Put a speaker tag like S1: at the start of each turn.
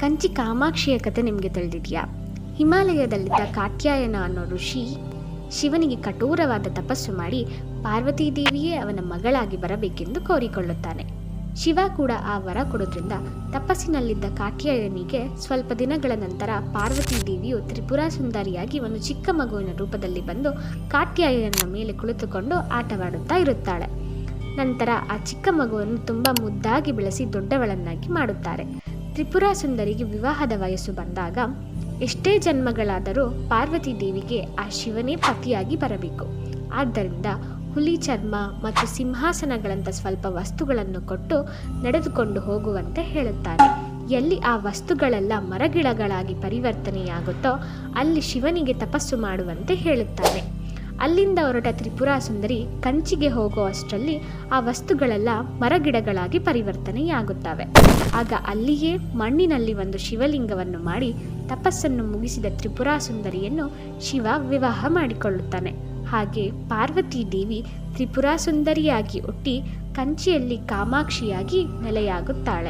S1: ಕಂಚಿ ಕಾಮಾಕ್ಷಿಯ ಕತೆ ನಿಮಗೆ ತಿಳಿದಿದೆಯಾ? ಹಿಮಾಲಯದಲ್ಲಿದ್ದ ಕಾತ್ಯಾಯನ ಅನ್ನೋ ಋಷಿ ಶಿವನಿಗೆ ಕಠೋರವಾದ ತಪಸ್ಸು ಮಾಡಿ ಪಾರ್ವತೀ ದೇವಿಯೇ ಅವನ ಮಗಳಾಗಿ ಬರಬೇಕೆಂದು ಕೋರಿಕೊಳ್ಳುತ್ತಾನೆ. ಶಿವ ಕೂಡ ಆ ವರ ಕೊಡೋದ್ರಿಂದ ತಪಸ್ಸಿನಲ್ಲಿದ್ದ ಕಾತ್ಯಾಯನಿಗೆ ಸ್ವಲ್ಪ ದಿನಗಳ ನಂತರ ಪಾರ್ವತೀ ದೇವಿಯು ತ್ರಿಪುರ ಸುಂದರಿಯಾಗಿ ಒಂದು ಚಿಕ್ಕ ಮಗುವಿನ ರೂಪದಲ್ಲಿ ಬಂದು ಕಾತ್ಯಾಯನ ಮೇಲೆ ಕುಳಿತುಕೊಂಡು ಆಟವಾಡುತ್ತಾ ಇರುತ್ತಾಳೆ. ನಂತರ ಆ ಚಿಕ್ಕ ಮಗುವನ್ನು ತುಂಬ ಮುದ್ದಾಗಿ ಬೆಳೆಸಿ ದೊಡ್ಡವಳನ್ನಾಗಿ ಮಾಡುತ್ತಾರೆ. ತ್ರಿಪುರ ಸುಂದರಿಗೆ ವಿವಾಹದ ವಯಸ್ಸು ಬಂದಾಗ ಎಷ್ಟೇ ಜನ್ಮಗಳಾದರೂ ಪಾರ್ವತಿ ದೇವಿಗೆ ಆ ಶಿವನೇ ಪತಿಯಾಗಿ ಬರಬೇಕು. ಆದ್ದರಿಂದ ಹುಲಿ ಚರ್ಮ ಮತ್ತು ಸಿಂಹಾಸನಗಳಂಥ ಸ್ವಲ್ಪ ವಸ್ತುಗಳನ್ನು ಕೊಟ್ಟು ನಡೆದುಕೊಂಡು ಹೋಗುವಂತೆ ಹೇಳುತ್ತಾರೆ ಎಲ್ಲಿ ಆ ವಸ್ತುಗಳೆಲ್ಲ ಮರಗಿಡಗಳಾಗಿ ಪರಿವರ್ತನೆಯಾಗುತ್ತೋ ಅಲ್ಲಿ ಶಿವನಿಗೆ ತಪಸ್ಸು ಮಾಡುವಂತೆ ಹೇಳುತ್ತಾನೆ. ಅಲ್ಲಿಂದ ಹೊರಟ ತ್ರಿಪುರಾ ಸುಂದರಿ ಕಂಚಿಗೆ ಹೋಗುವಷ್ಟರಲ್ಲಿ ಆ ವಸ್ತುಗಳೆಲ್ಲ ಮರಗಿಡಗಳಾಗಿ ಪರಿವರ್ತನೆಯಾಗುತ್ತವೆ. ಆಗ ಅಲ್ಲಿಯೇ ಮಣ್ಣಿನಲ್ಲಿ ಒಂದು ಶಿವಲಿಂಗವನ್ನು ಮಾಡಿ ತಪಸ್ಸನ್ನು ಮುಗಿಸಿದ ತ್ರಿಪುರಾ ಸುಂದರಿಯನ್ನು ಶಿವ ವಿವಾಹ ಮಾಡಿಕೊಳ್ಳುತ್ತಾನೆ. ಹಾಗೆ ಪಾರ್ವತಿ ದೇವಿ ತ್ರಿಪುರಾ ಸುಂದರಿಯಾಗಿ ಹುಟ್ಟಿ ಕಂಚಿಯಲ್ಲಿ ಕಾಮಾಕ್ಷಿಯಾಗಿ ನೆಲೆಯಾಗುತ್ತಾಳೆ.